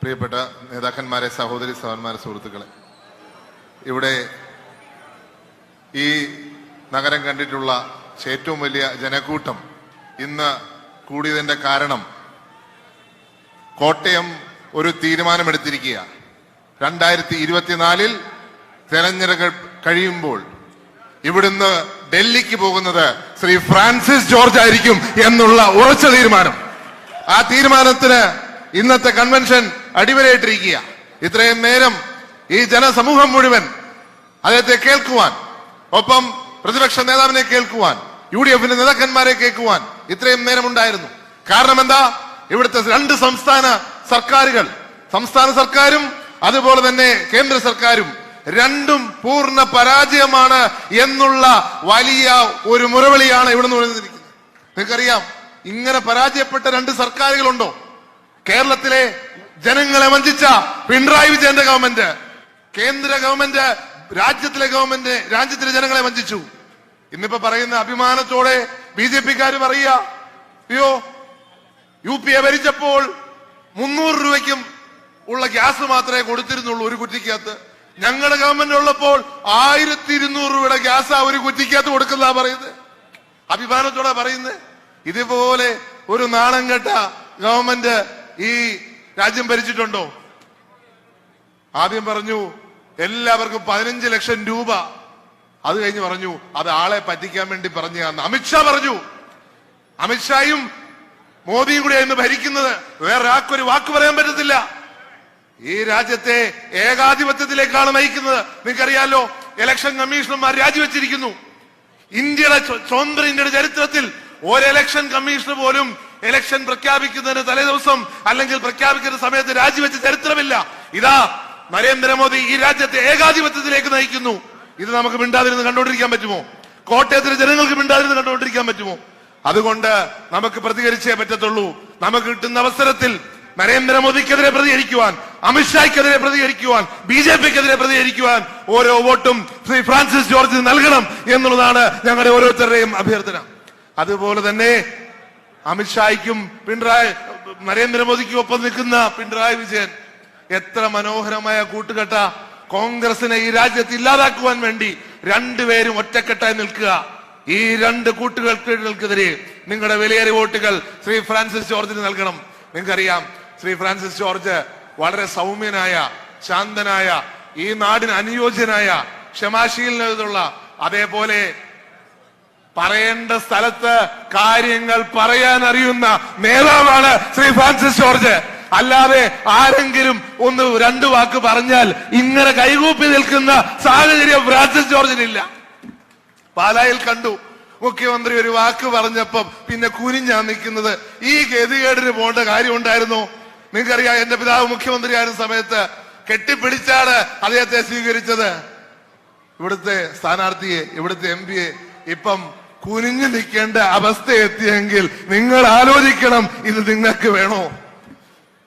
പ്രിയപ്പെട്ട നേതാക്കന്മാരെ സഹോദരി സഹോദരന്മാരെ സുഹൃത്തുക്കളെ. ഇവിടെ ഈ നഗരം കണ്ടിട്ടുള്ള ഏറ്റവും വലിയ ജനക്കൂട്ടം ഇന്ന് കൂടിയതിന്റെ കാരണം കോട്ടയം ഒരു തീരുമാനമെടുത്തിരിക്കുക. രണ്ടായിരത്തി ഇരുപത്തിനാലിൽ തെരഞ്ഞെടുപ്പ് കഴിയുമ്പോൾ ഇവിടുന്ന് ഡൽഹിക്ക് പോകുന്നത് ശ്രീ ഫ്രാൻസിസ് ജോർജ് ആയിരിക്കും എന്നുള്ള ഉറച്ച തീരുമാനം. ആ തീരുമാനത്തിന് ഇന്നത്തെ കൺവെൻഷൻ അടിവരയിട്ടിരിക്കുക ഇത്രയും നേരം ഈ ജനസമൂഹം മുഴുവൻ അദ്ദേഹത്തെ കേൾക്കുവാൻ ഒപ്പം പ്രതിപക്ഷ നേതാവിനെ കേൾക്കുവാൻ യു ഡി എഫിന്റെ നേതാക്കന്മാരെ കേൾക്കുവാൻ ഇത്രയും നേരം ഉണ്ടായിരുന്നു കാരണം എന്താ? ഇവിടുത്തെ രണ്ട് സംസ്ഥാന സർക്കാരുകൾ സംസ്ഥാന സർക്കാരും അതുപോലെ തന്നെ കേന്ദ്ര സർക്കാരും രണ്ടും പൂർണ പരാജയമാണ് എന്നുള്ള വലിയ ഒരു മുറവിളിയാണ് ഇവിടെ നിന്ന് ഉയർന്നിരിക്കുന്നത് നിങ്ങൾക്കറിയാം ഇങ്ങനെ പരാജയപ്പെട്ട രണ്ട് സർക്കാരുകളുണ്ടോ? കേരളത്തിലെ ജനങ്ങളെ വഞ്ചിച്ച പിണറായി വിജയന്റെ ഗവൺമെന്റ് കേന്ദ്ര ഗവൺമെന്റ് രാജ്യത്തിലെ ഗവൺമെന്റ് രാജ്യത്തിലെ ജനങ്ങളെ വഞ്ചിച്ചു. ഇന്നിപ്പോ പറയുന്ന അഭിമാനത്തോടെ ബി ജെ പിക്കാർ പറയുക അയ്യോ യു പി എ ഭരിച്ചപ്പോൾ മുന്നൂറ് രൂപയ്ക്കും ഉള്ള ഗ്യാസ് മാത്രമേ കൊടുത്തിരുന്നുള്ളൂ ഒരു കുറ്റിക്കകത്ത്. ഞങ്ങളുടെ ഗവൺമെന്റ് ഉള്ളപ്പോൾ ആയിരത്തി ഇരുന്നൂറ് രൂപയുടെ ഗ്യാസ് ഒരു കുറ്റിക്കകത്ത് കൊടുക്കുന്ന പറയുന്നത്. അഭിമാനത്തോടെ പറയുന്നത്. ഇതുപോലെ ഒരു നാണം കെട്ട ഗവൺമെന്റ് ഈ രാജ്യം ഭരിച്ചിട്ടുണ്ടോ? ആദ്യം പറഞ്ഞു എല്ലാവർക്കും പതിനഞ്ച് ലക്ഷം രൂപ. അത് കഴിഞ്ഞ് പറഞ്ഞു അത് ആളെ പറ്റിക്കാൻ വേണ്ടി പറഞ്ഞു അമിത്ഷാ പറഞ്ഞു അമിത്ഷായും മോദിയും കൂടെ ഇന്ന് ഭരിക്കുന്നത്. വേറെ വാക്ക് പറയാൻ പറ്റത്തില്ല. ഈ രാജ്യത്തെ ഏകാധിപത്യത്തിലേക്കാണ് നയിക്കുന്നത്. നിങ്ങൾക്കറിയാലോ ഇലക്ഷൻ കമ്മീഷണർമാർ രാജിവെച്ചിരിക്കുന്നു. ഇന്ത്യയുടെ സ്വ- സ്വതന്ത്ര ഇന്ത്യയുടെ ചരിത്രത്തിൽ ഒരു ഇലക്ഷൻ കമ്മീഷണർ പോലും ഇലക്ഷൻ പ്രഖ്യാപിക്കുന്നതിന് തലേദിവസം അല്ലെങ്കിൽ പ്രഖ്യാപിക്കുന്ന സമയത്ത് രാജിവെച്ച ചരിത്രമില്ല. ഇതാ നരേന്ദ്രമോദി ഈ രാജ്യത്തെ ഏകാധിപത്യത്തിലേക്ക് നയിക്കുന്നു. ഇത് നമുക്ക് മിണ്ടാതിരുന്ന് കണ്ടുകൊണ്ടിരിക്കാൻ പറ്റുമോ? കോട്ടയത്തിലെ ജനങ്ങൾക്ക് മിണ്ടാതിരുന്ന് കണ്ടുകൊണ്ടിരിക്കാൻ പറ്റുമോ? അതുകൊണ്ട് നമുക്ക് പ്രതികരിച്ചേ പറ്റത്തുള്ളൂ. നമുക്ക് കിട്ടുന്ന അവസരത്തിൽ നരേന്ദ്രമോദിക്കെതിരെ പ്രതികരിക്കുവാൻ അമിത്ഷായ്ക്കെതിരെ പ്രതികരിക്കുവാൻ ബി ജെ പിക്കെതിരെ പ്രതികരിക്കുവാൻ ഓരോ വോട്ടും ശ്രീ ഫ്രാൻസിസ് ജോർജ് നൽകണം എന്നുള്ളതാണ് ഞങ്ങളുടെ ഓരോരുത്തരുടെയും അഭ്യർത്ഥന. അതുപോലെ തന്നെ അമിത്ഷായ്ക്കും പിണറായി നരേന്ദ്രമോദിക്കും ഒപ്പം നിൽക്കുന്ന പിണറായി വിജയൻ എത്ര മനോഹരമായ കൂട്ടുകെട്ട കോൺഗ്രസിനെ ഈ രാജ്യത്ത് ഇല്ലാതാക്കുവാൻ വേണ്ടി രണ്ടുപേരും ഒറ്റക്കെട്ടായി നിൽക്കുക. ഈ രണ്ട് കൂട്ടുകൾക്കെതിരെ നിങ്ങളുടെ വിലയേറിയ വോട്ടുകൾ ശ്രീ ഫ്രാൻസിസ് ജോർജിന് നൽകണം. നിങ്ങൾക്കറിയാം ശ്രീ ഫ്രാൻസിസ് ജോർജ് വളരെ സൗമ്യനായ ശാന്തനായ ഈ നാടിന് അനുയോജ്യനായ ക്ഷമാശീലനുള്ള അതേപോലെ പറയേണ്ട സ്ഥലത്ത് കാര്യങ്ങൾ പറയാൻ അറിയുന്ന നേതാവാണ് ശ്രീ ഫ്രാൻസിസ് ജോർജ്. അല്ലാതെ ആരെങ്കിലും ഒന്ന് രണ്ടു വാക്ക് പറഞ്ഞാൽ ഇങ്ങനെ കൈകൂപ്പി നിൽക്കുന്ന സാഹചര്യം ഫ്രാൻസിസ് ജോർജിനില്ല. പാലായിൽ കണ്ടു. മുഖ്യമന്ത്രി ഒരു വാക്ക് പറഞ്ഞപ്പം പിന്നെ കുനിഞ്ഞാ നിൽക്കുന്നത്. ഈ ഗതികേടിന് പോകേണ്ട കാര്യം ഉണ്ടായിരുന്നു. നിങ്ങൾക്കറിയാം എന്റെ പിതാവ് മുഖ്യമന്ത്രിയായിരുന്ന സമയത്ത് കെട്ടിപ്പിടിച്ചാണ് അദ്ദേഹത്തെ സ്വീകരിച്ചത്. ഇവിടുത്തെ സ്ഥാനാർത്ഥിയെ ഇവിടുത്തെ എം പിയെ ഇപ്പം കുനിഞ്ഞു നിൽക്കേണ്ട അവസ്ഥ എത്തിയെങ്കിൽ നിങ്ങൾ ആലോചിക്കണം ഇത് നിങ്ങൾക്ക് വേണോ?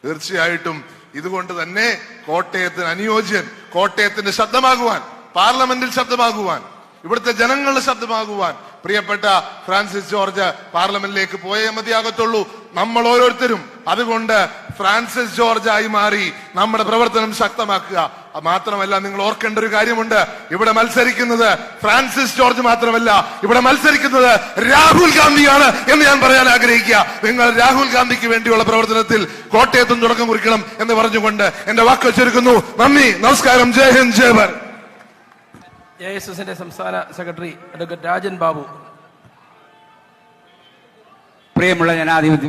തീർച്ചയായിട്ടും ഇതുകൊണ്ട് തന്നെ കോട്ടയത്തിന് അനുയോജ്യൻ കോട്ടയത്തിന്റെ ശബ്ദമാകുവാൻ പാർലമെന്റിൽ ശബ്ദമാകുവാൻ ഇവിടുത്തെ ജനങ്ങളുടെ ശബ്ദമാകുവാൻ പ്രിയപ്പെട്ട ഫ്രാൻസിസ് ജോർജ് പാർലമെന്റിലേക്ക് പോയേ മതിയാകത്തുള്ളൂ. നമ്മൾ ഓരോരുത്തരും. അതുകൊണ്ട് ഫ്രാൻസിസ് ജോർജ് ആയി മാറി നമ്മുടെ പ്രവർത്തനം ശക്തമാക്കുക. മാത്രമല്ല നിങ്ങൾ ഓർക്കേണ്ട ഒരു കാര്യമുണ്ട്. ഇവിടെ മത്സരിക്കുന്നത് ഫ്രാൻസിസ് ജോർജ് മാത്രമല്ല. ഇവിടെ മത്സരിക്കുന്നത് രാഹുൽ ഗാന്ധിയാണ് എന്ന് ഞാൻ പറയാൻ ആഗ്രഹിക്കുക. നിങ്ങൾ രാഹുൽ ഗാന്ധിക്ക് വേണ്ടിയുള്ള പ്രവർത്തനത്തിൽ കോട്ടയത്തും തുടക്കം കുറിക്കണം എന്ന് പറഞ്ഞുകൊണ്ട് എന്റെ വാക്ക് ചുരുക്കുന്നു. നന്ദി. നമസ്കാരം. ജയ ഹിന്ദ് ജയ ഭാരത്. എ എസ് എസിന്റെ സംസ്ഥാന സെക്രട്ടറി അഡ്വക്കേറ്റ് രാജൻ ബാബു. പ്രിയമുള്ള ജനാധിപത്യ